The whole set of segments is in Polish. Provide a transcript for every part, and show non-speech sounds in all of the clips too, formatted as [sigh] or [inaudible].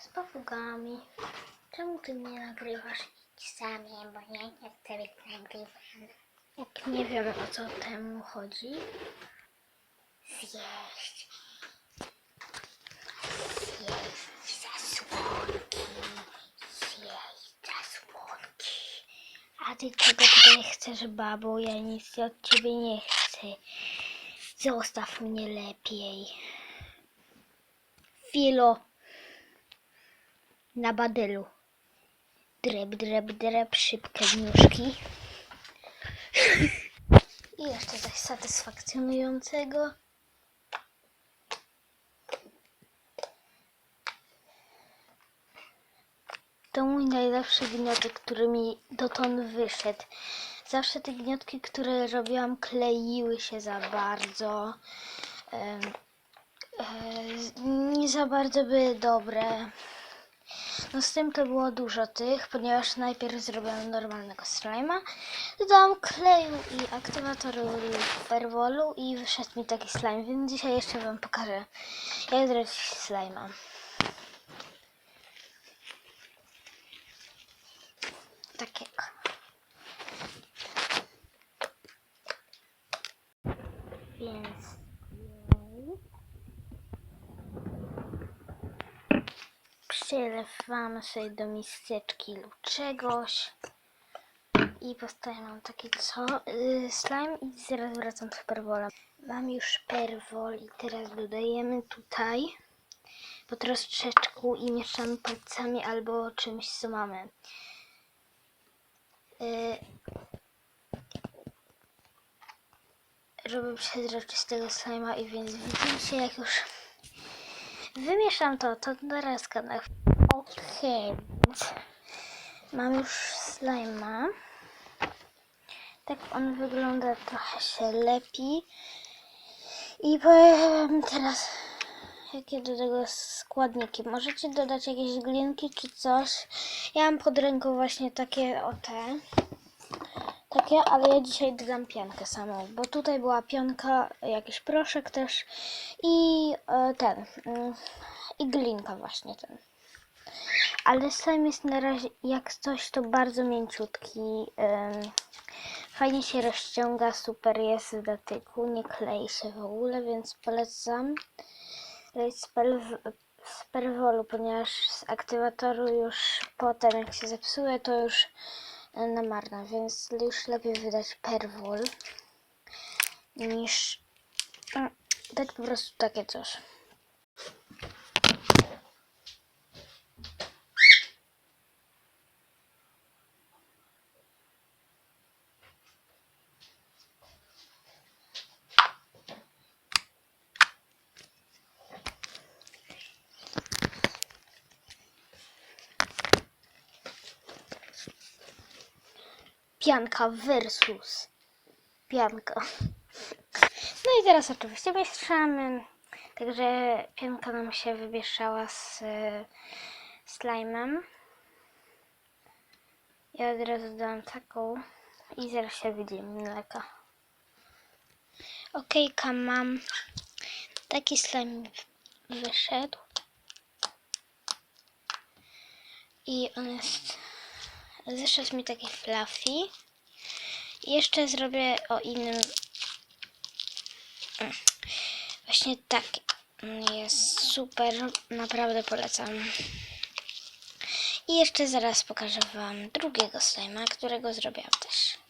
z papugami. Czemu ty nie nagrywasz sami, bo nie, nie chcę być nagrywany. Jak nie wiem o co temu chodzi. Zjeść. Zjeść zasłonki. Zjeść zasłonki. A ty czego tutaj chcesz, babo? Ja nic od ciebie nie chcę. Zostaw mnie lepiej. Filo. Na badylu. Dreb, dreb, dreb, szybkie nóżki. I jeszcze coś satysfakcjonującego. To mój najlepszy gniotek, który mi dotąd wyszedł. Zawsze te gniotki, które robiłam, kleiły się za bardzo. Em, e, nie za bardzo były dobre. No z tym to było dużo tych, ponieważ najpierw zrobiłam normalnego slima, dodałam kleju i aktywatoru perwolu i wyszedł mi taki slime, więc dzisiaj jeszcze wam pokażę jak zrobić slima. Takiego. Więc przelewamy sobie do miseczki lub czegoś i powstaje nam taki co? Yy, slime i zaraz wracam z perwolem. Mam już perwol i teraz dodajemy tutaj po troszeczku i mieszamy palcami albo czymś co mamy. Yy, robię przezroczystego slima i więc widzicie jak już wymieszam to, to teraz kanał. Okej, więc mam już slima. Tak on wygląda trochę się lepi. I powiem teraz jakie do tego składniki. Możecie dodać jakieś glinki czy coś. Ja mam pod ręką właśnie takie o te takie, ale ja dzisiaj dodam piankę samą, bo tutaj była pionka, jakiś proszek też i e, ten, mm, i glinka właśnie ten. Ale slime jest na razie, jak coś, to bardzo mięciutki. fajnie się rozciąga, super jest w dotyku, nie klei się w ogóle, więc polecam robić z, perw- z perwolu, ponieważ z aktywatoru już potem, jak się zepsuje, to już na marne, więc już lepiej wydać perwol niż mm, dać po prostu takie coś. Pianka versus pianka. No i teraz oczywiście mieszamy. Także pianka nam się wymieszała z slime'em. Ja od razu dam taką i zaraz się widzimy mleka. Okejka mam. Taki slime wyszedł. I on jest Zeszedł mi taki fluffy. Jeszcze zrobię o innym. Mm. Właśnie taki. Jest super. Naprawdę polecam. I jeszcze zaraz pokażę Wam drugiego slima, którego zrobiłam też.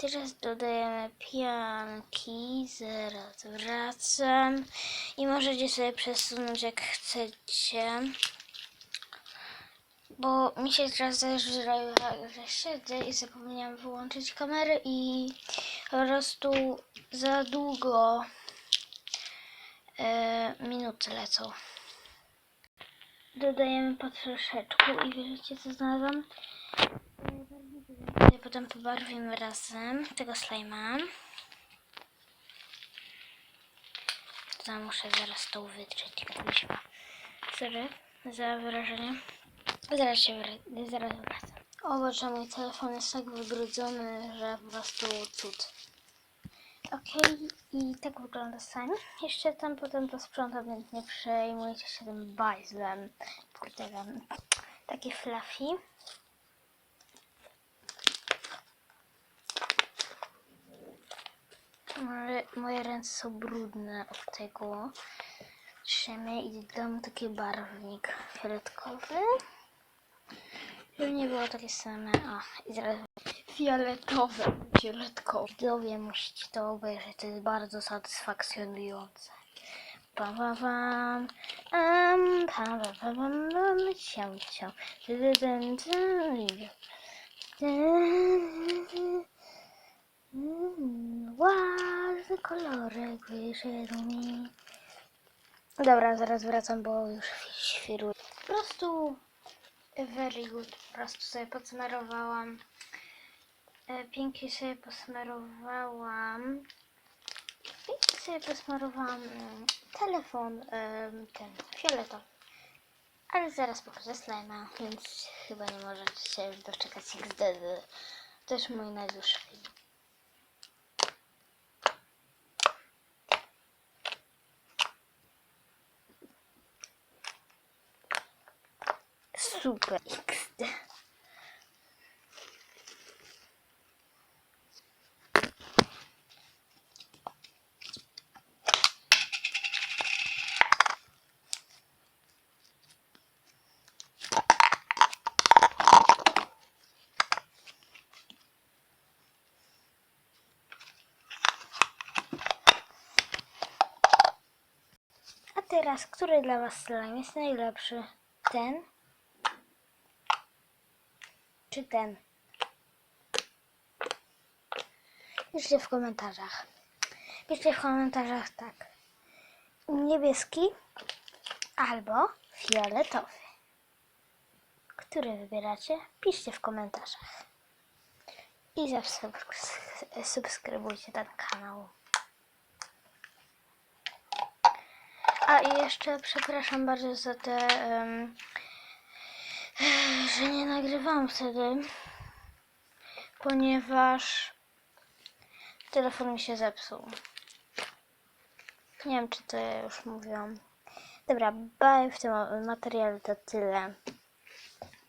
Teraz dodajemy pianki, zaraz wracam i możecie sobie przesunąć jak chcecie. Bo mi się teraz zdarzyło, że siedzę i zapomniałam wyłączyć kamery i po prostu za długo e, minuty lecą. Dodajemy po troszeczku i wiecie co znalazłam? Potem pobarwimy razem tego slajma. To muszę zaraz to wytrzeć, kuźwa. Sorry za wyrażenie. Zaraz się zaraz wracam. O Boże, mój telefon jest tak wybrudzony, że po prostu cud. Okej, i tak wygląda sen. Jeszcze tam potem to sprzątam, więc nie przejmujcie się tym bajzlem. Kurde. Taki fluffy. Moje, moje ręce są brudne od tego. Trzemy i dam taki barwnik fioletkowy. Żeby nie było takie same. A, i zaraz fioletowe, fioletkowe. Widzowie musicie to obejrzeć, to jest bardzo satysfakcjonujące. Pam, pam, pam, am, pam, pam, pam, pam, pam. Dy. Mm, Ładny kolorek wyszedł mi. Dobra, zaraz wracam, bo już świruję. Po prostu very good. Po prostu sobie podsmarowałam. E, Pięknie sobie posmarowałam. I sobie posmarowałam mm, telefon ten fioletowy. Ale zaraz pokażę slajma, więc chyba nie możecie się już doczekać XD. To jest mój najdłuższy film. Super XD. Teraz, który dla Was slime jest najlepszy? Ten? Czy ten? Piszcie w komentarzach. Piszcie w komentarzach tak. Niebieski albo fioletowy. Który wybieracie? Piszcie w komentarzach. I subskrybujcie ten kanał. A i jeszcze przepraszam bardzo za te, em, [sighs] że nie nagrywałam wtedy, ponieważ telefon mi się zepsuł. Nie wiem, czy to ja już mówiłam. Dobra, bye, w tym materiale to tyle.